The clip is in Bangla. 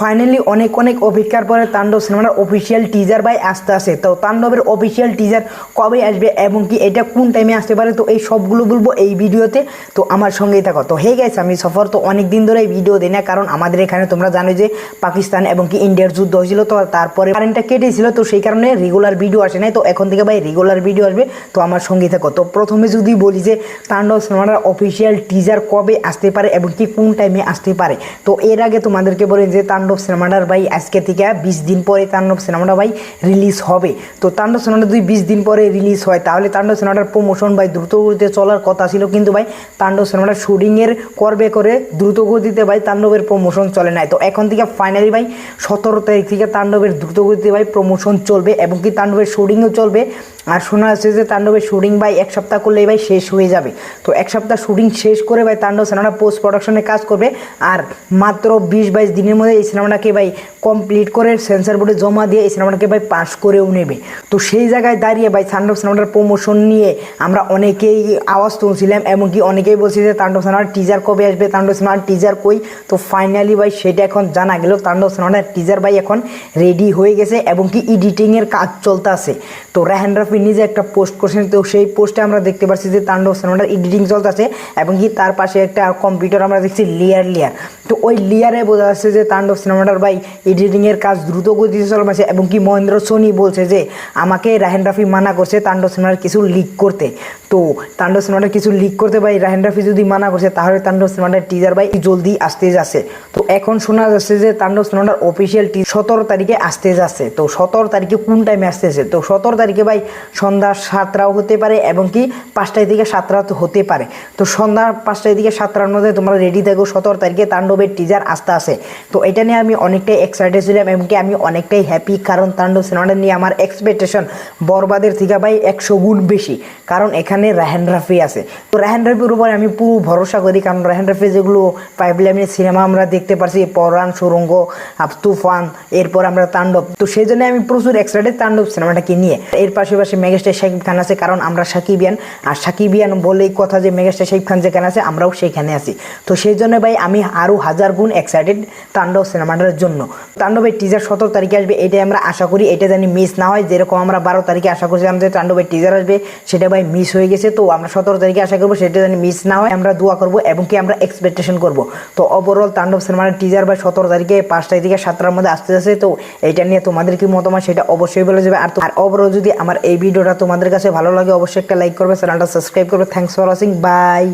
ফাইনালি অনেক অনেক অপেক্ষার পরে তাণ্ডব সিনেমার অফিসিয়াল টিজার বাই আসতে আসে। তো তাণ্ডবের অফিসিয়াল টিজার কবে আসবে এবং কি এটা কোন টাইমে আসতে পারে, তো এই সবগুলো বলব এই ভিডিওতে। তো আমার সঙ্গেই থাকো। তো হে গেছে আমি সফর তো অনেক দিন ধরে এই ভিডিও দিই না, কারণ আমাদের এখানে তোমরা জানো যে পাকিস্তান এবং কি ইন্ডিয়ার যুদ্ধ হয়েছিল, তো তারপরে কারেন্টটা কেটেছিল, তো সেই কারণে রেগুলার ভিডিও আসে নাই। তো এখন থেকে ভাই রেগুলার ভিডিও আসবে, তো আমার সঙ্গেই থাকো। তো প্রথমে যদি বলি যে তাণ্ডব সিনেমার অফিসিয়াল টিজার কবে আসতে পারে এবং কি কোন টাইমে আসতে পারে, তো এর আগে তোমাদেরকে বলি যে তাণ্ডব সিনেমাটার ভাই আজকে থেকে বিশ দিন পরে তাণ্ডব সিনেমাটা ভাই রিলিজ হবে। তো তাণ্ডব সিনেমাটা যদি বিশ দিন পরে রিলিজ হয়, তাহলে তাণ্ডব সিনেমাটার প্রমোশন ভাই দ্রুত গতিতে চলার কথা ছিল, কিন্তু ভাই তাণ্ডব সিনেমাটা শুটিংয়ের করবে করে দ্রুত গতিতে ভাই তাণ্ডবের প্রমোশন চলে নাই। তো এখন থেকে ফাইনালি ভাই সতেরো তারিখ থেকে তাণ্ডবের দ্রুত গতিতে ভাই প্রমোশন চলবে এবং কি তাণ্ডবের শুটিংও চলবে। আর শোনা যাচ্ছে যে তাণ্ডবের শুটিং ভাই এক সপ্তাহ করলেই ভাই শেষ হয়ে যাবে। তো এক সপ্তাহ শুটিং শেষ করে ভাই তাণ্ডব সিনেমাটা পোস্ট প্রোডাকশনে কাজ করবে। আর মাত্র বিশ বাইশ দিনের মধ্যে এই সিনেমাটাকে ভাই কমপ্লিট করে সেন্সার বোর্ডে জমা দিয়ে এই সিনেমাটাকে ভাই পাস করেও নেবে। তো সেই জায়গায় দাঁড়িয়ে ভাই তাণ্ডব সিনেমাটার প্রমোশন নিয়ে আমরা অনেকেই আওয়াজ তুলছিলাম, এমনকি অনেকেই বলছি যে তাণ্ডব সিনেমার টিজার কবে আসবে তাণ্ডব সিনেমার টিজার কই? তো ফাইনালি ভাই সেটা এখন জানা গেল তাণ্ডব সিনেমাটার টিজার ভাই এখন রেডি হয়ে গেছে এবং কি এডিটিংয়ের কাজ চলতে আছে তো রাহান রাফি নিজে একটা পোস্ট করছেন, তো সেই পোস্টে আমরা দেখতে পাচ্ছি যে তাণ্ডব সিনেমাটার এডিটিং চলতেছে এবং কি তার পাশে একটা কম্পিউটার আমরা দেখছি লেয়ার লেয়ার তো ওই লিয়ারে বোঝা যাচ্ছে যে তাণ্ডব সিনেমাটার ভাই এডিটিংয়ের কাজ দ্রুত গতিতে চলমাছে এবং কি মহেন্দ্র সোনি বলছে যে, আমাকে রাহেন রাফি মানা করছে তাণ্ডব সিনেমার কিছু লিক করতে। তো তাণ্ডব সিনেমাটা কিছু লিক করতে ভাই রাহেন রাফি যদি মানা করছে, তাহলে তাণ্ডব সিনেমাটার টিজার ভাই জলদি আসতে যাচ্ছে। তো এখন শোনা যাচ্ছে যে তাণ্ডব সিনেমাটার অফিসিয়াল টি সতেরো তারিখে আসতে যাচ্ছে। তো সতেরো তারিখে কোন টাইমে আসতেছে? তো সতেরো তারিখে ভাই সন্ধ্যা সাতটাও হতে পারে এবং কি পাঁচটায় থেকে সাতটা হতে পারে। তো সন্ধ্যা পাঁচটায় থেকে সাতটার মধ্যে তোমরা রেডি থাকো, সতেরো তারিখে তাণ্ডবের টিজার আসতে আসে তো এটা নিয়ে আমি অনেকটাই এক্সাইটেড ছিলাম এবং কি আমি অনেকটাই হ্যাপি কারণ তাণ্ডব সিনেমাটা নিয়ে আমার এক্সপেকটেশন বরবাদের থেকে ভাই একশো গুণ বেশি। কারণ এখানে রাহেন রাফি আছে। তো রাহেন রাফির উপরে আমি পুরো ভরসা করি, কারণ রাহেন রাফি যেগুলো পাইপলাইনের সিনেমা আমরা দেখতে পারছি, পরাণ, সুরঙ্গ তুফান, এরপর আমরা তাণ্ডব। তো সেই জন্য আমি প্রচুর এক্সাইটেড তাণ্ডব সিনেমাটাকে নিয়ে, এর পাশাপাশি মেগাস্টার শাকিব খান আছে, কারণ আমরা সাকিবিয়ান। আর সাকিবিয়ান বলেই কথা যে মেগাস্টার শাকিব খান যেখানে আছে, আমরাও সেখানে আছি। তো সেই জন্য ভাই আমি আরও হাজার গুণ এক্সাইটেড তাণ্ডব সিনেমাটার জন্য। তাণ্ডবের টিজার সতেরো তারিখে আসবে, এটাই আমরা আশা করি, এটা জানি মিস না হয়, যেরকম আমরা বারো তারিখে আশা করছিলাম যে তাণ্ডবের টিজার আসবে, সেটা ভাই মিস হয়ে গেছে, তো আমরা সতেরো তারিখে আশা করব সেটা যেন মিস না হয়। আমরা দোয়া করব এবং কি আমরা এক্সপেকটেশন করব। তো ওভারঅল তাণ্ডব সিনেমার টিজার বা সতেরো তারিখে পাঁচটায় থেকে সাতটার মধ্যে আসতে যাচ্ছে, তো এটা নিয়ে তোমাদের কি মতামত সেটা অবশ্যই বলে যাবে। আর আর ওভারঅল যদি আমার এই ভিডিওটা তোমাদের কাছে ভালো লাগে, অবশ্যই একটা লাইক করবে চ্যানেলটা সাবস্ক্রাইব করবে। Thanks for watching by